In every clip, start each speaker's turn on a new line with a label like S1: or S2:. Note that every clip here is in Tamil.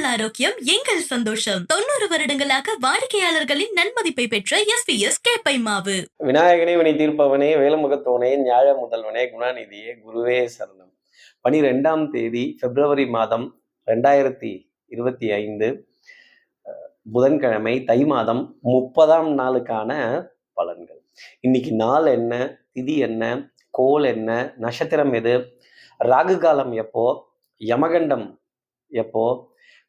S1: உங்கள் ஆரோக்கியம் எங்கள் சந்தோஷம். தொண்ணூறு வருடங்களாக வாடிக்கையாளர்களின் நன்மதிப்பை பெற்ற எஸ் கேப்பை மாவு
S2: விநாயகனே வினை தீர்ப்பவனே வேலமுகத்தோனே ஞாழ முதல்வனே குணாநிதியே குருவே சரணம். பனிரெண்டாம் தேதி பிப்ரவரி மாதம் ரெண்டாயிரத்தி இருபத்தி ஐந்து புதன்கிழமை தை மாதம் முப்பதாம் நாளுக்கான பலன்கள். இன்னைக்கு நாள் என்ன திதி என்ன கோல் என்ன நட்சத்திரம் எது ராகு காலம் எப்போ யமகண்டம் எப்போ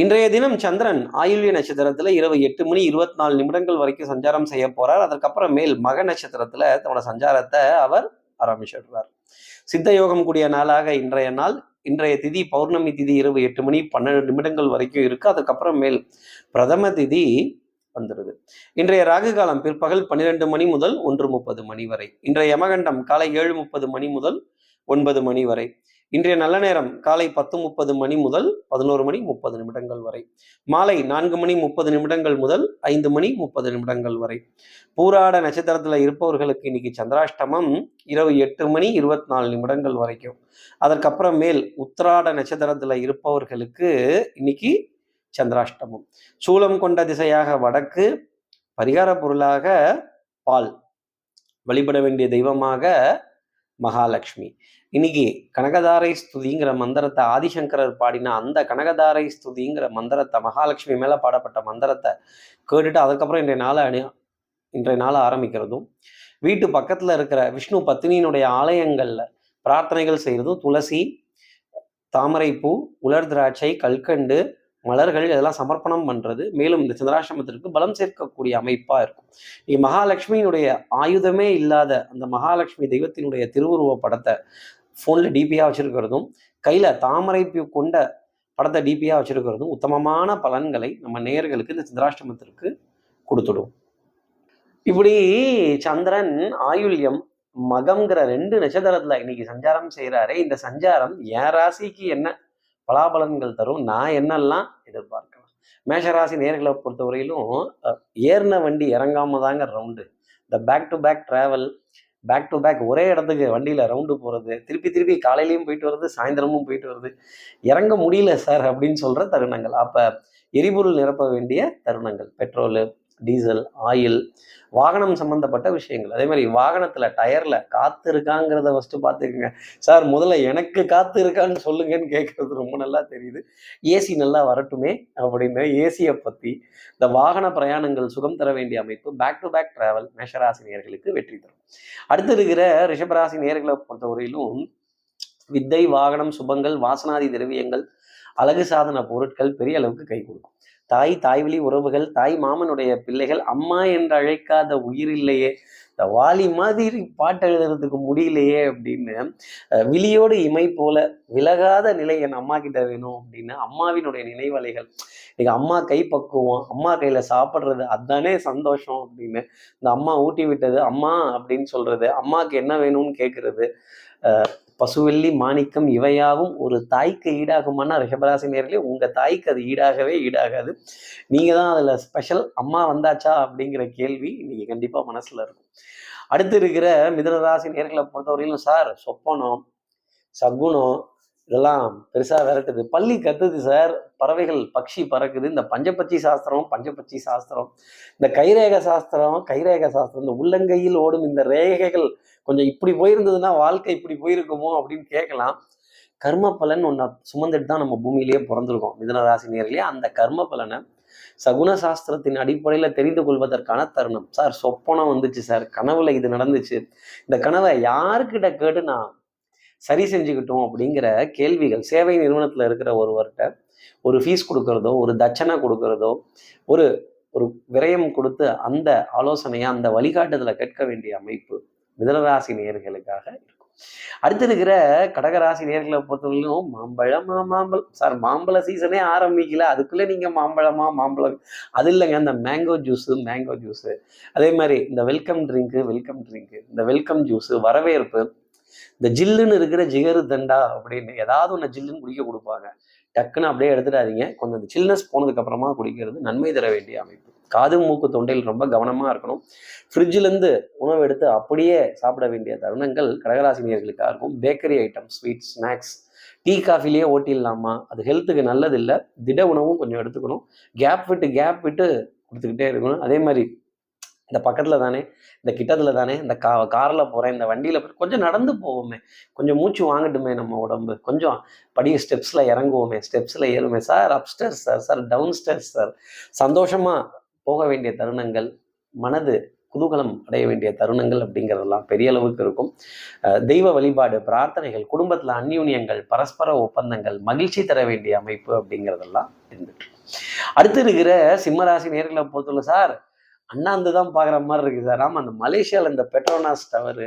S2: இன்றைய தினம் சந்திரன் ஆயுள்ய நட்சத்திரத்துல இரவு எட்டு மணி இருபத்தி நாலு நிமிடங்கள் வரைக்கும் சஞ்சாரம் செய்ய போறார். அதற்கப்புறம் மேல் மக நட்சத்திரத்துல தன்னோட சஞ்சாரத்தை அவர் ஆரம்பிச்சிடுறார். சித்த யோகம் கூடிய நாளாக இன்றைய நாள் இன்றைய திதி பௌர்ணமி திதி இரவு எட்டு மணி பன்னெண்டு நிமிடங்கள் வரைக்கும் இருக்கு. அதுக்கப்புறம் மேல் பிரதம திதி வந்துடுது. இன்றைய ராகு காலம் பிற்பகல் பன்னிரெண்டு மணி முதல் ஒன்று முப்பது மணி வரை. இன்றைய யமகண்டம் காலை ஏழு முப்பது மணி முதல் ஒன்பது மணி வரை. இன்றைய நல்ல நேரம் காலை பத்து முப்பது மணி முதல் பதினோரு மணி முப்பது நிமிடங்கள் வரை. மாலை நான்கு மணி முப்பது நிமிடங்கள் முதல் ஐந்து மணி முப்பது நிமிடங்கள் வரை. பூராட நட்சத்திரத்தில் இருப்பவர்களுக்கு இன்னைக்கு சந்திராஷ்டமம் இரவு எட்டு மணி இருபத்தி நாலு நிமிடங்கள் வரைக்கும். அதற்கப்புறம் மேல் உத்திராட நட்சத்திரத்தில் இருப்பவர்களுக்கு இன்னைக்கு சந்திராஷ்டமம். சூலம் கொண்ட திசையாக வடக்கு பரிகார பொருளாக பால். வழிபட வேண்டிய தெய்வமாக மகாலட்சுமி. இன்னைக்கு கனகதாரை ஸ்துதிங்கிற மந்திரத்தை ஆதிசங்கரர் பாடினா அந்த கனகதாரை ஸ்துதிங்கிற மந்திரத்தை மகாலட்சுமி மேலே பாடப்பட்ட மந்திரத்தை கேட்டுட்டு அதுக்கப்புறம் இன்றைய நாளை அணி இன்றைய நாளை ஆரம்பிக்கிறதும் வீட்டு பக்கத்தில் இருக்கிற விஷ்ணு பத்தினியினுடைய ஆலயங்களில் பிரார்த்தனைகள் செய்கிறதும் துளசி தாமரைப்பூ உலர் திராட்சை கல்கண்டு மலர்கள் இதெல்லாம் சமர்ப்பணம் பண்றது. மேலும் இந்த சந்திராசிரமத்திற்கு பலம் சேர்க்கக்கூடிய அமைப்பா இருக்கும். இங்கே மகாலட்சுமியினுடைய ஆயுதமே இல்லாத அந்த மகாலட்சுமி தெய்வத்தினுடைய திருவுருவ படத்தை ஃபோனில் டிபியாக வச்சிருக்கிறதும் கையில் தாமரை கொண்ட படத்தை டிபியாக வச்சிருக்கிறதும் உத்தமமான பலன்களை நம்ம நேயர்களுக்கு இந்த சந்திராஷ்டமத்திற்கு கொடுத்துடும். இப்படி சந்திரன் ஆயுள்யம் மகம்ங்கிற ரெண்டு நட்சத்திரத்துல இன்னைக்கு சஞ்சாரம் செய்கிறாரே இந்த சஞ்சாரம் என் ராசிக்கு என்ன? பலாபலன்கள் தரும். நான் என்னெல்லாம் எதிர்பார்க்கலாம்? மேஷராசி நேர்களை பொறுத்தவரையிலும் ஏறின வண்டி இறங்காம தாங்க ரவுண்டு இந்த back to back travel back to back ஒரே இடத்துக்கு வண்டியில் ரவுண்டு போகிறது திருப்பி திருப்பி காலையிலையும் போயிட்டு வருது சாயந்தரமும் போயிட்டு வருது இறங்க முடியல சார் அப்படின்னு சொல்கிற தருணங்கள். அப்போ எரிபொருள் நிரப்ப வேண்டிய தருணங்கள். பெட்ரோலு டீசல் ஆயில் வாகனம் சம்மந்தப்பட்ட விஷயங்கள். அதே மாதிரி வாகனத்தில் டயரில் காற்று இருக்காங்கிறத ஃபஸ்ட்டு பார்த்துக்கோங்க. சார் முதல்ல எனக்கு காற்று இருக்கான்னு சொல்லுங்கன்னு கேட்குறது ரொம்ப நல்லா தெரியுது. ஏசி நல்லா வரட்டுமே அப்படின்னு ஏசியை பற்றி இந்த வாகன பிரயாணங்கள் சுகம் தர வேண்டிய அமைப்பு பேக் டு பேக் டிராவல் மேஷராசி நேர்களுக்கு வெற்றி தரும். அடுத்து இருக்கிற ரிஷபராசி நேர்களை பொறுத்தவரையிலும் வித்தை வாகனம் சுபங்கள் வாசனாதி திரவியங்கள் அழகு சாதன பொருட்கள் பெரிய அளவுக்கு கை கொடுக்கும். தாய் தாய்வழி உறவுகள் தாய் மாமனுடைய பிள்ளைகள் அம்மா என்று அழைக்காத உயிர் இல்லையே. இந்த வாலி மாதிரி பாட்டு எழுதுறதுக்கு முடியலையே அப்படின்னு விழியோடு இமை போல விலகாத நிலை என் அம்மா கிட்ட வேணும் அப்படின்னு அம்மாவினுடைய நினைவலைகள். இன்னைக்கு அம்மா கை பக்குவம் அம்மா கையில சாப்பிட்றது அதுதானே சந்தோஷம் அப்படின்னு இந்த அம்மா ஊட்டி விட்டது அம்மா அப்படின்னு சொல்றது அம்மாவுக்கு என்ன வேணும்னு கேட்கறது பசுவெள்ளி மாணிக்கம் இவையாவும் ஒரு தாய்க்கு ஈடாகுமானா ரிஷபராசி நேரிலே உங்கள் தாய்க்கு அது ஈடாகவே ஈடாகாது. நீங்கள் தான் அதில் ஸ்பெஷல் அம்மா வந்தாச்சா அப்படிங்கிற கேள்வி இன்னைக்கு கண்டிப்பாக மனசில் இருக்கும். அடுத்து இருக்கிற மிதனராசி நேர்களை பொறுத்தவரையிலும் சார் சொப்பனம் சகுனம் இதெல்லாம் பெருசா விரட்டுது. பள்ளி கத்துது சார். பறவைகள் பக்ஷி பறக்குது. இந்த பஞ்சபட்சி சாஸ்திரம் பஞ்சபட்சி சாஸ்திரம். இந்த கைரேக சாஸ்திரம் கைரேக சாஸ்திரம். இந்த உள்ளங்கையில் ஓடும் இந்த ரேகைகள் கொஞ்சம் இப்படி போயிருந்ததுன்னா வாழ்க்கை இப்படி போயிருக்குமோ அப்படின்னு கேட்கலாம். கர்ம பலன் ஒன்றை சுமந்துட்டு தான் நம்ம பூமியிலேயே பிறந்திருக்கோம். மிதனராசி நேரிலேயே அந்த கர்ம பலனை சகுன சாஸ்திரத்தின் அடிப்படையில் தெரிந்து கொள்வதற்கான தருணம். சார் சொப்பனம் வந்துச்சு சார். கனவுல இது நடந்துச்சு. இந்த கனவை யாருக்கிட்ட கேட்டு நான் சரி செஞ்சுக்கிட்டோம் அப்படிங்கிற கேள்விகள் சேவை நிறுவனத்தில் இருக்கிற ஒருவர்கிட்ட ஒரு ஃபீஸ் கொடுக்கறதோ ஒரு தட்சணை கொடுக்கறதோ ஒரு ஒரு விரயம் கொடுத்து அந்த ஆலோசனையை அந்த வழிகாட்டுதலை கேட்க வேண்டிய அமைப்பு மிதனராசி நேர்களுக்காக இருக்கும். அடுத்து இருக்கிற கடகராசி நேர்களை பொறுத்தவரையிலும் மாம்பழமா மாம்பழம். சார் மாம்பழ சீசனே ஆரம்பிக்கல. அதுக்குள்ளே நீங்கள் மாம்பழமா மாம்பழம்? அது இல்லைங்க. இந்த மேங்கோ ஜூஸு மேங்கோ ஜூஸு அதே மாதிரி இந்த வெல்கம் ட்ரிங்க்கு வெல்கம் ட்ரிங்க்கு இந்த வெல்கம் ஜூஸு வரவேற்பு. இந்த ஜில்லுன்னு இருக்கிற ஜிகரு தண்டா அப்படின்னு ஏதாவது ஒன்று ஜில்லுன்னு குடிக்க கொடுப்பாங்க. டக்குன்னு அப்படியே எடுத்துடாதீங்க. கொஞ்சம் அந்த சில்னஸ் போனதுக்கு அப்புறமா குடிக்கிறது நன்மை தர வேண்டிய அமைப்பு. காது மூக்கு தொண்டையில் ரொம்ப கவனமாக இருக்கணும். ஃப்ரிட்ஜிலேருந்து உணவு எடுத்து அப்படியே சாப்பிட வேண்டிய தருணங்கள் கடகராசினியர்களுக்காக இருக்கும் bakery item sweet snacks tea காஃபிலேயே ஓட்டிடலாமா அது ஹெல்த்துக்கு நல்லது இல்லை திட உணவும் கொஞ்சம் எடுத்துக்கணும். கேப் விட்டு கேப் விட்டு கொடுத்துக்கிட்டே இருக்கணும். அதே மாதிரி இந்த பக்கத்தில் தானே இந்த கிட்டத்தில் தானே இந்த கா காரில் போகிறேன் இந்த வண்டியில் கொஞ்சம் நடந்து போவோமே. கொஞ்சம் மூச்சு வாங்கட்டுமே நம்ம உடம்பு. கொஞ்சம் படி ஸ்டெப்ஸில் இறங்குவோமே. ஸ்டெப்ஸில் ஏறுமே sir upstairs sir sir downstairs sir. சந்தோஷமாக போக வேண்டிய தருணங்கள் மனது குதூகலம் அடைய வேண்டிய தருணங்கள் அப்படிங்கிறதெல்லாம் பெரிய அளவுக்கு இருக்கும். தெய்வ வழிபாடு பிரார்த்தனைகள் குடும்பத்தில் அந்யூன்யங்கள் பரஸ்பர ஒப்பந்தங்கள் மகிழ்ச்சி தர வேண்டிய அமைப்பு அப்படிங்கிறதெல்லாம் இருந்துட்டு அடுத்து இருக்கிற சிம்மராசி நேர்களை பொறுத்துள்ள சார் அண்ணாந்து தான் பார்க்குற மாதிரி இருக்குது சார். ஆமாம் அந்த மலேசியாவில் இந்த பெட்ரோனாஸ் டவரு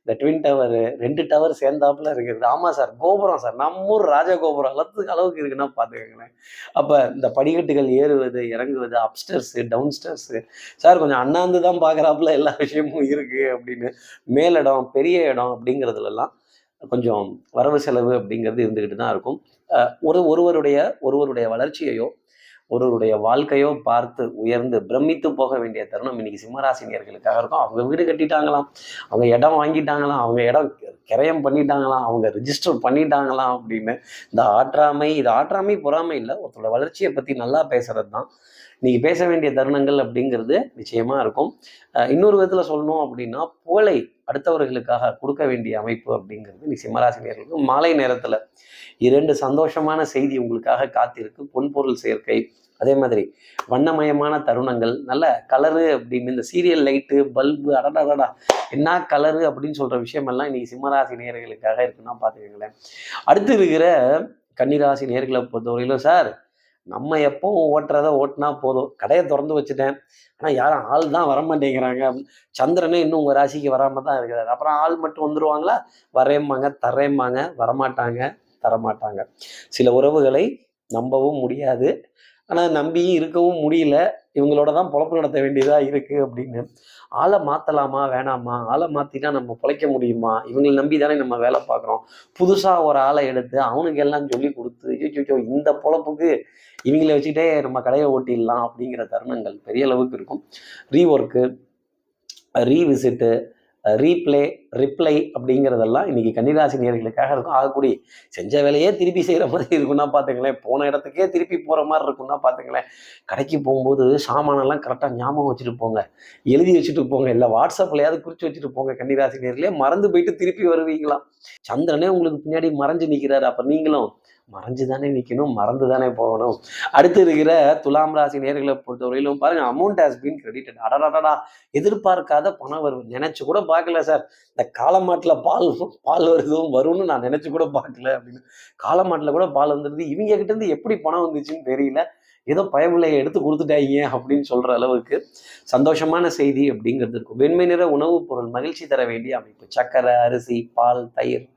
S2: இந்த ட்வின் டவரு ரெண்டு டவர் சேர்ந்தாப்புல இருக்கிறது ஆமாம் சார் கோபுரம் சார். நம்ம ஊர் ராஜகோபுரம் அளத்துக்கு அளவுக்கு இருக்குன்னா பார்த்துக்கோங்களேன் அப்போ இந்த படிக்கட்டுகள் ஏறுவது இறங்குவது அப்ஸ்டர்ஸு டவுன்ஸ்டர்ஸு சார் கொஞ்சம் அண்ணாந்து தான் பார்க்குறாப்புல எல்லா விஷயமும் இருக்குது அப்படின்னு. மேலிடம் பெரிய இடம் அப்படிங்கிறதுலலாம் கொஞ்சம் வரவு செலவு அப்படிங்கிறது இருந்துக்கிட்டு தான் இருக்கும் ஒரு ஒருவருடைய ஒருவருடைய வளர்ச்சியையோ ஒருவருடைய வாழ்க்கையோ பார்த்து உயர்ந்து பிரமித்து போக வேண்டிய தருணம் இன்னைக்கு சிம்மராசினியர்களுக்காக இருக்கும். அவங்க வீடு கட்டிட்டாங்களாம். அவங்க இடம் வாங்கிட்டாங்களாம். அவங்க இடம் கிரயம் பண்ணிட்டாங்களாம். அவங்க ரிஜிஸ்டர் பண்ணிட்டாங்களாம் அப்படின்னு. இந்த ஆற்றாமை இது ஆற்றாமை பொறாமை இல்லை. ஒருத்தரோட வளர்ச்சியை பற்றி நல்லா பேசுறது தான் இன்னைக்கு பேச வேண்டிய தருணங்கள் அப்படிங்கிறது நிச்சயமா இருக்கும். இன்னொரு விதத்தில் சொல்லணும் அப்படின்னா புகழை அடுத்தவர்களுக்காக கொடுக்க வேண்டிய அமைப்பு அப்படிங்கிறது நீ சிம்மராசினியர்களுக்கு மாலை நேரத்தில் இரண்டு சந்தோஷமான செய்தி உங்களுக்காக காத்திருக்கு. பொன்பொருள் சேர்க்கை அதே மாதிரி வண்ணமயமான தருணங்கள் நல்ல கலரு அப்படின்னு இந்த சீரியல் லைட்டு பல்பு அடடா என்ன கலரு அப்படின்னு சொல்கிற விஷயமெல்லாம் இன்னைக்கு சிம்மராசி நேர்களுக்காக இருக்குன்னா பார்த்துக்கங்களேன் அடுத்து இருக்கிற கன்னிராசி நேர்களை பொறுத்தவரையிலும் சார் நம்ம எப்போ ஓட்டுறத ஓட்டினா போதும். கடையை திறந்து வச்சுட்டேன். ஆனால் யாரும் ஆள் தான் வர மாட்டேங்கிறாங்க சந்திரனே இன்னும் உங்கள் ராசிக்கு வராமல் தான் இருக்கிறார். அப்புறம் ஆள் மட்டும் வந்துடுவாங்களா வரேம்பாங்க தரேம்பாங்க வரமாட்டாங்க தரமாட்டாங்க. சில உறவுகளை நம்பவும் முடியாது. ஆனால் நம்பியும் இருக்கவும் முடியல. இவங்களோட தான் பொழப்பு நடத்த வேண்டியதாக இருக்குது அப்படின்னு. ஆளை மாற்றலாமா வேணாமா? ஆளை மாற்றினா நம்ம பிழைக்க முடியுமா? இவங்களை நம்பி தானே நம்ம வேலை பார்க்குறோம். புதுசாக ஒரு ஆளை எடுத்து அவனுக்கு எல்லாம் சொல்லி கொடுத்து யோசிச்சோ இந்த பொழப்புக்கு இவங்களை வச்சுக்கிட்டே நம்ம கடையை ஓட்டிடலாம் அப்படிங்கிற தருணங்கள் பெரிய அளவுக்கு இருக்கும். ரீஒர்க்கு ரீவிசிட்டு ரீப்ளே ரிப்ளை அப்படிங்கிறதெல்லாம் இன்றைக்கி கன்னிராசி நேர்களுக்காக இருக்கும். ஆகக்கூடிய செஞ்ச வேலையே திருப்பி செய்கிற மாதிரி இருக்குன்னா பார்த்துங்களேன் போன இடத்துக்கே திருப்பி போகிற மாதிரி இருக்குன்னா பார்த்துங்களேன் கடைக்கு போகும்போது சாமானெல்லாம் கரெக்டாக ஞாபகம் வச்சுட்டு போங்க. எழுதி வச்சுட்டு போங்க. இல்லை வாட்ஸ்அப்லையாவது குறித்து வச்சுட்டு போங்க கன்னிராசி நேர்களே. மறந்து போயிட்டு திருப்பி வருவீங்களா சந்திரனே உங்களுக்கு பின்னாடி மறைஞ்சு நிற்கிறாரு அப்போ நீங்களும் மறைஞ்சு தானே நிற்கணும் மறந்து தானே போகணும். அடுத்து இருக்கிற துலாம் ராசி நேர்களை பொறுத்தவரையிலும் பாருங்க அமௌண்ட் ஹாஸ் பீன் கிரெடிட்டட் அடடடா எதிர்பார்க்காத பணம் வரும் நினைச்சு கூட பார்க்கல சார். இந்த காலமாட்டில் பால் பால் வருதும் வரும்னு நான் நினைச்சு கூட பார்க்கல அப்படின்னு. காலமாட்டில் கூட பால் வந்துருது. இவங்க கிட்ட இருந்து எப்படி பணம் வந்துச்சுன்னு தெரியல. ஏதோ பயமில்லையை எடுத்து கொடுத்துட்டாங்க அப்படின்னு சொல்கிற அளவுக்கு சந்தோஷமான செய்தி அப்படிங்கிறது இருக்கும். வெண்மை நிற உணவுப் பொருள் மகிழ்ச்சி தர வேண்டிய அமைப்பு. சக்கரை அரிசி பால் தயிர்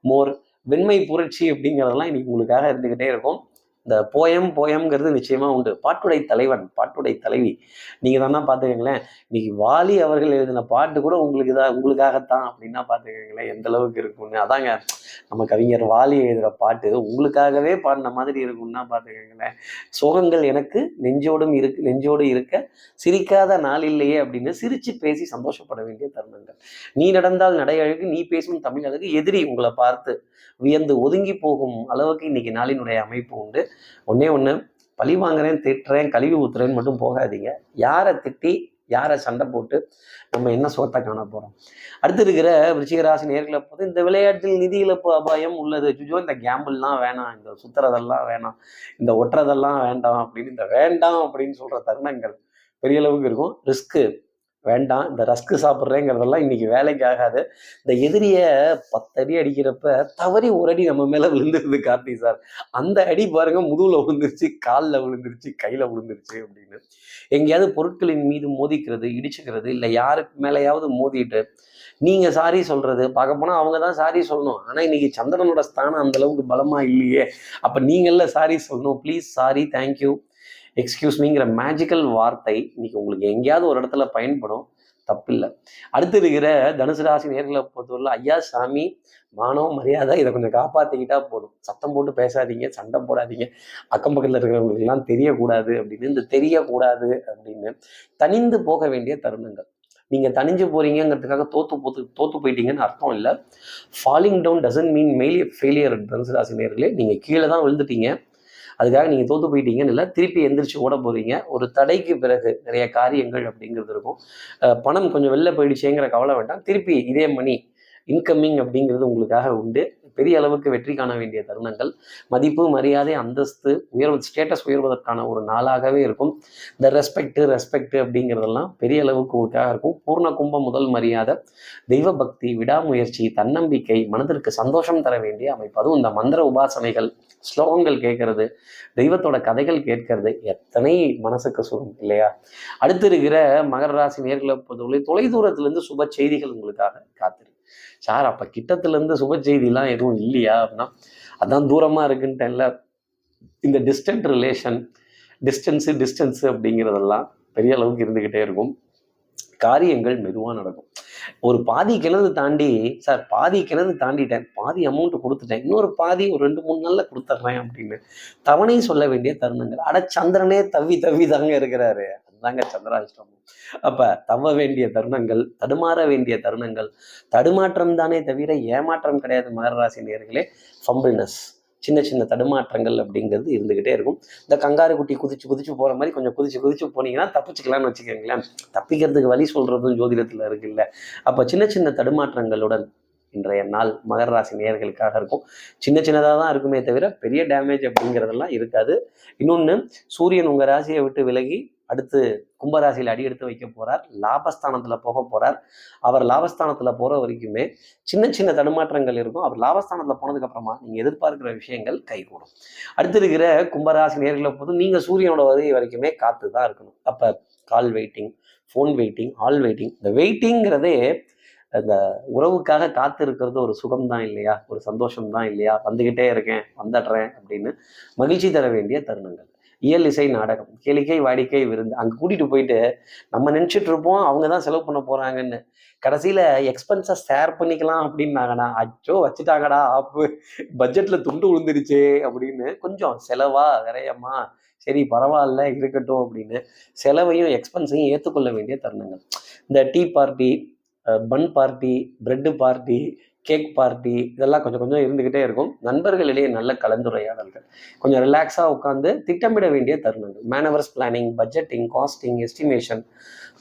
S2: மோர் வெண்மை புரட்சி அப்படிங்கிறதெல்லாம் இன்னைக்கு உங்களுக்காக இருந்துக்கிட்டே இருக்கும். இந்த போயம் போயம்ங்கிறது நிச்சயமாக உண்டு. பாட்டுடை தலைவன் பாட்டுடை தலைவி. நீங்கள் தானே பார்த்துக்கங்களேன். இன்னைக்கு வாலி அவர்கள் எழுதின பாட்டு கூட உங்களுக்கு தான் உங்களுக்காகத்தான் அப்படின்னா பார்த்துக்கங்களேன். எந்த அளவுக்கு இருக்கும்னு. அதாங்க நம்ம கவிஞர் வாலி எழுதுகிற பாட்டு உங்களுக்காகவே பாடின மாதிரி இருக்கும்னா பார்த்துக்கங்களேன். சோகங்கள் எனக்கு நெஞ்சோடும் இருக்கு நெஞ்சோடு இருக்க சிரிக்காத நாள் இல்லையே அப்படின்னு சிரித்து பேசி சந்தோஷப்பட வேண்டிய தருணங்கள். நீ நடந்தால் நடை அழகு நீ பேசும் தமிழ் அழகு எதிரி உங்களை பார்த்து வியந்து ஒதுங்கி போகும் அளவுக்கு இன்னைக்கு நாளினுடைய அமைப்பு உண்டு. ஒன்றே ஒன்று பழி வாங்குறேன் திட்டுறேன் கழுவி ஊத்துறேன்னு மட்டும் போகாதீங்க. யாரை திட்டி யாரை சண்டை போட்டு நம்ம என்ன சோத்தை காண போகிறோம் அடுத்து இருக்கிற விருச்சிகராசி நேர்களை போது இந்த விளையாட்டில் நிதி இழப்பு அபாயம் உள்ளது. சுஜோ இந்த கேம்பிள்லாம் வேணாம். இந்த சுத்துறதெல்லாம் வேணாம். இந்த ஒட்டுறதெல்லாம் வேண்டாம் அப்படின்னு இந்த வேண்டாம் அப்படின்னு சொல்கிற தருணங்கள் பெரிய அளவுக்கு இருக்கும். ரிஸ்க்கு வேண்டாம் இந்த ரஸ்க்கு சாப்பிட்றேங்கிறதெல்லாம் இன்னைக்கு வேலைக்கு ஆகாது. இந்த எதிரியை பத்தடி அடிக்கிறப்ப தவறி ஒரு அடி நம்ம மேலே விழுந்துருது கார்த்தி சார். அந்த அடி பாருங்க முதுகுல விழுந்துருச்சு காலில் விழுந்துருச்சு கையில் விழுந்துருச்சு அப்படின்னு. எங்கேயாவது பொருட்களின் மீது மோதிக்கிறது இடிச்சுக்கிறது இல்லை யாருக்கு மேலேயாவது மோதிட்டு நீங்கள் சாரி சொல்கிறது பார்க்க போனால் அவங்க தான் சாரி சொல்லணும். ஆனால் இன்னைக்கு சந்திரனோட ஸ்தானம் அந்த அளவுக்கு இல்லையே. அப்போ நீங்கள்ல சாரி சொல்லணும். Please sorry thank you excuse மீங்கிற magical வார்த்தை இன்னைக்கு உங்களுக்கு எங்கேயாவது ஒரு இடத்துல பயன்படும். தப்பில்லை. அடுத்து இருக்கிற தனுசு ராசி நேர்களை பொறுத்தவரை ஐயா சாமி மானம் மரியாதை இதை கொஞ்சம் காப்பாற்றிக்கிட்டா போதும். சத்தம் போட்டு பேசாதீங்க சண்டை போடாதீங்க. அக்கம் பக்கத்தில் இருக்கிறவங்களுக்கெல்லாம் தெரியக்கூடாது அப்படின்னு இந்த தெரியக்கூடாது அப்படின்னு தனிந்து போக வேண்டிய தருணங்கள். நீங்கள் தனிஞ்சு போறீங்கிறதுக்காக தோத்து போத்து தோத்து போயிட்டீங்கன்னு அர்த்தம் இல்லை. Falling down doesn't mean mail failure தனுசு ராசி நேர்களே. நீங்கள் கீழே தான் விழுந்துட்டீங்க. அதுக்காக நீங்கள் தோத்து போயிட்டீங்கன்னு இல்லை திருப்பி எந்திரிச்சு ஓட போகிறீங்க ஒரு தடைக்கு பிறகு நிறைய காரியங்கள் அப்படிங்கிறது இருக்கும். பணம் கொஞ்சம் வெளில போயிடுச்சேங்கிற கவலை வேண்டாம். திருப்பி இதே மணி இன்கமிங் அப்படிங்கிறது உங்களுக்காக உண்டு. பெரிய அளவுக்கு வெற்றி காண வேண்டிய தருணங்கள். மதிப்பு மரியாதை அந்தஸ்து உயர்வு ஸ்டேட்டஸ் உயர்வதற்கான ஒரு நாளாகவே இருக்கும். இந்த ரெஸ்பெக்ட் ரெஸ்பெக்ட் அப்படிங்கிறதெல்லாம் பெரிய அளவுக்கு உங்களுக்காக இருக்கும். பூர்ண கும்பம் முதல் மரியாதை தெய்வ பக்தி விடாமுயற்சி தன்னம்பிக்கை மனதிற்கு சந்தோஷம் தர வேண்டிய அமைப்பு. அதுவும் இந்த மந்திர உபாசனைகள் ஸ்லோகங்கள் கேட்கறது தெய்வத்தோட கதைகள் கேட்கறது எத்தனை மனசுக்கு சுகம் இல்லையா? அடுத்து இருக்கிற மகர ராசி நேர்களை பொறுத்தவரை தொலைதூரத்திலிருந்து சுப செய்திகள் உங்களுக்காக காத்திருக்கு சார் அப்போ கிட்டத்துலேருந்து சுப செய்திலாம் எதுவும் இல்லையா அப்படின்னா அதான் தூரமாக இருக்குன்ட்டேன்ல. இந்த டிஸ்டன்ட் ரிலேஷன் டிஸ்டன்ஸு டிஸ்டன்ஸு அப்படிங்கிறதெல்லாம் பெரிய அளவுக்கு இருந்துக்கிட்டே இருக்கும். காரியங்கள் மெதுவாக நடக்கும். ஒரு பாதி கிணறு தாண்டி சார் பாதி கிணறு தாண்டிட்டேன். பாதி அமௌண்ட் கொடுத்துட்டேன். இன்னொரு பாதி ஒரு ரெண்டு மூணு நாளில் கொடுத்துட்றேன் அப்படின்னு தவணை சொல்ல வேண்டிய தருணங்கள். அட சந்திரனே தவி தவி தாங்க இருக்கிறாரு. தாங்க சந்திராஷ்டமம் அப்ப தவ வேண்டிய தருணங்கள் தடுமாற வேண்டிய தருணங்கள் தடுமாற்றம் தானே தவிர ஏமாற்றம் கிடையாது மகராசி நேர்களே ஃபம்பிள்னஸ் சின்ன சின்ன தடுமாற்றங்கள் அப்படிங்கிறது இருந்துகிட்டே இருக்கும். இந்த கங்காரு குட்டி குதிச்சு குதிச்சு போகிற மாதிரி கொஞ்சம் குதிச்சு குதிச்சு போனீங்கன்னா தப்பிச்சுக்கலாம்னு வச்சுக்கோங்களேன். தப்பிக்கிறதுக்கு வழி சொல்றதும் ஜோதிடத்தில் இருக்குல்ல அப்போ சின்ன சின்ன தடுமாற்றங்களுடன் இன்றைய நாள் மகர ராசி நேயர்களுக்காக இருக்கும். சின்ன சின்னதாக தான் இருக்குமே தவிர பெரிய டேமேஜ் அப்படிங்கிறதெல்லாம் இருக்காது. இன்னொன்று சூரியன் உங்கள் ராசியை விட்டு விலகி அடுத்து கும்பராசியில் அடி எடுத்து வைக்க போறார். லாபஸ்தானத்தில் போக போறார். அவர் லாபஸ்தானத்தில் போகிற வரைக்குமே சின்ன சின்ன தடுமாற்றங்கள் இருக்கும். அவர் லாபஸ்தானத்தில் போனதுக்கு அப்புறமா நீங்கள் எதிர்பார்க்கிற விஷயங்கள் கைகூடும். அடுத்து இருக்கிற கும்பராசி நேர்களை போது நீங்கள் சூரியனோட வருகை வரைக்குமே காத்து தான் இருக்கணும். அப்போ call waiting phone waiting all waiting இந்த வெயிட்டிங்கிறதே அந்த உறவுக்காக காத்து இருக்கிறது ஒரு சுகம் தான் இல்லையா? ஒரு சந்தோஷம் தான் இல்லையா? வந்துக்கிட்டே இருக்கேன் வந்துடுறேன் அப்படின்னு மகிழ்ச்சி தர வேண்டிய தருணங்கள். இயல் இசை நாடகம் கேளிக்கை வாடிக்கை விருந்து அங்கே கூட்டிகிட்டு போயிட்டு நம்ம நினச்சிட்டு இருப்போம் அவங்க தான் செலவு பண்ண போகிறாங்கன்னு கடைசியில் எக்ஸ்பென்ஸை ஷேர் பண்ணிக்கலாம் அப்படின்னாங்கண்ணா அச்சோ வச்சுட்டாங்கடா ஆப்பு. பட்ஜெட்டில் துண்டு விழுந்துருச்சு அப்படின்னு கொஞ்சம் செலவா விரயமா சரி பரவாயில்ல இருக்கட்டும் அப்படின்னு செலவையும் எக்ஸ்பென்ஸையும் ஏற்றுக்கொள்ள வேண்டிய தருணங்கள். இந்த tea party bun party bread party cake party இதெல்லாம் கொஞ்சம் கொஞ்சம் இருந்துக்கிட்டே இருக்கும். நண்பர்களிடையே நல்ல கலந்துரையாடல்கள். கொஞ்சம் ரிலாக்ஸாக உட்காந்து திட்டமிட வேண்டிய தருணங்கள். Manoeuvres planning budgeting costing estimation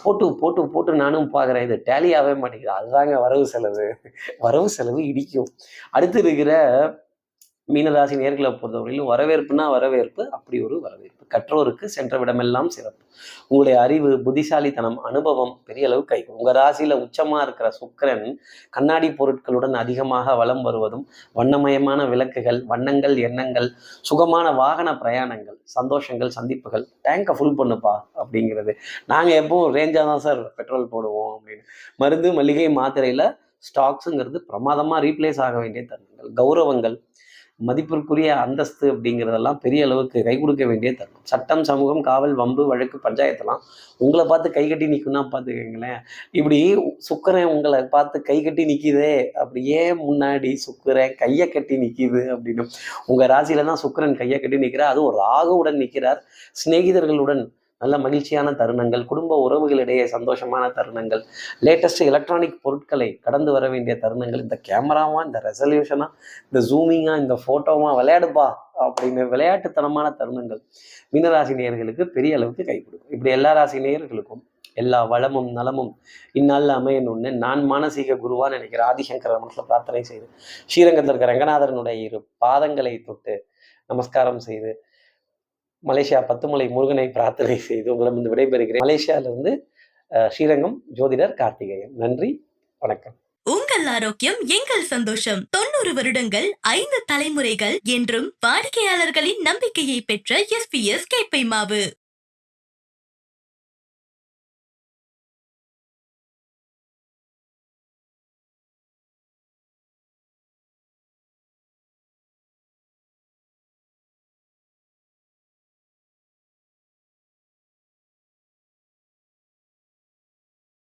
S2: போட்டு போட்டு போட்டு நானும் பார்க்குறேன். இது டேலியாகவே மாட்டேங்குது. அதுதாங்க வரவு செலவு. வரவு செலவு இடிக்கும். அடுத்து இருக்கிற மீனராசி நேர்களை பொறுத்தவரையிலும் வரவேற்புனா வரவேற்பு அப்படி ஒரு வரவேற்பு. கற்றோருக்கு சென்ற விடமெல்லாம் சிறப்பு. உங்களுடைய அறிவு புத்திசாலித்தனம் அனுபவம் பெரிய அளவு கை உங்க ராசியில உச்சமா இருக்கிற சுக்கரன் கண்ணாடி பொருட்களுடன் அதிகமாக வலம் வருவதும் வண்ணமயமான விளக்குகள் வண்ணங்கள் எண்ணங்கள் சுகமான வாகன பிரயாணங்கள் சந்தோஷங்கள் சந்திப்புகள் டேங்கை ஃபுல் பண்ணுப்பா அப்படிங்கிறது. நாங்கள் எப்பவும் ரேஞ்சாக தான் சார் பெட்ரோல் போடுவோம் அப்படின்னு. மருந்து மளிகை மாத்திரையில் ஸ்டாக்ஸுங்கிறது பிரமாதமாக ரீப்ளேஸ் ஆக வேண்டிய தருணங்கள். கௌரவங்கள் மதிப்பிற்குரிய அந்தஸ்து அப்படிங்கிறதெல்லாம் பெரிய அளவுக்கு கை கொடுக்க வேண்டிய தருணம் சட்டம் சமூகம் காவல் வம்பு வழக்கு பஞ்சாயத்தெல்லாம் உங்களை பார்த்து கை கட்டி நிற்கும்னா பார்த்துக்கங்களேன். இப்படி சுக்கரன் உங்களை பார்த்து கை கட்டி நிற்கிதே அப்படியே முன்னாடி சுக்கரன் கையை கட்டி நிற்கிது அப்படின்னு. உங்கள் ராசியில தான் சுக்கரன் கையை கட்டி நிற்கிறார் அதுவும் ராகுவுடன் நிற்கிறார் சிநேகிதர்களுடன் நல்ல மகிழ்ச்சியான தருணங்கள் குடும்ப உறவுகளிடையே சந்தோஷமான தருணங்கள் லேட்டஸ்ட் எலக்ட்ரானிக் பொருட்களை கடந்து வர வேண்டிய தருணங்கள் இந்த கேமராவா இந்த ரெசல்யூஷனா இந்த ஜூமிங்கா இந்த ஃபோட்டோவாக விளையாடுப்பா அப்படின்னு விளையாட்டுத்தனமான தருணங்கள் மீனராசி நேயர்களுக்கு பெரிய அளவுக்கு கை கொடுக்கும். இப்படி எல்லா ராசி நேயர்களுக்கும் எல்லா வளமும் நலமும் இந்நாளில் அமையணும்னு நான் மானசீக குருவான்னு நினைக்கிற ஆதிசங்கர மனசில் பிரார்த்தனை செய்து ஸ்ரீரங்கத்தில் இருக்க ரங்கநாதரனுடைய இரு பாதங்களை தொட்டு நமஸ்காரம் செய்து மலேசியா பத்துமலை முருகனை பிரார்த்தனை செய்து உங்களிடம் விடைபெறுகிறேன். மலேசியாவிலிருந்து அஹ், ஸ்ரீரங்கம் ஜோதிடர் கார்த்திகேயன். நன்றி வணக்கம்.
S1: உங்கள் ஆரோக்கியம் எங்கள் சந்தோஷம். தொண்ணூறு வருடங்கள் ஐந்து தலைமுறைகள் என்றும் வாடிக்கையாளர்களின் நம்பிக்கையை பெற்ற எஸ்பிஎஸ் கேப்பை மாவு.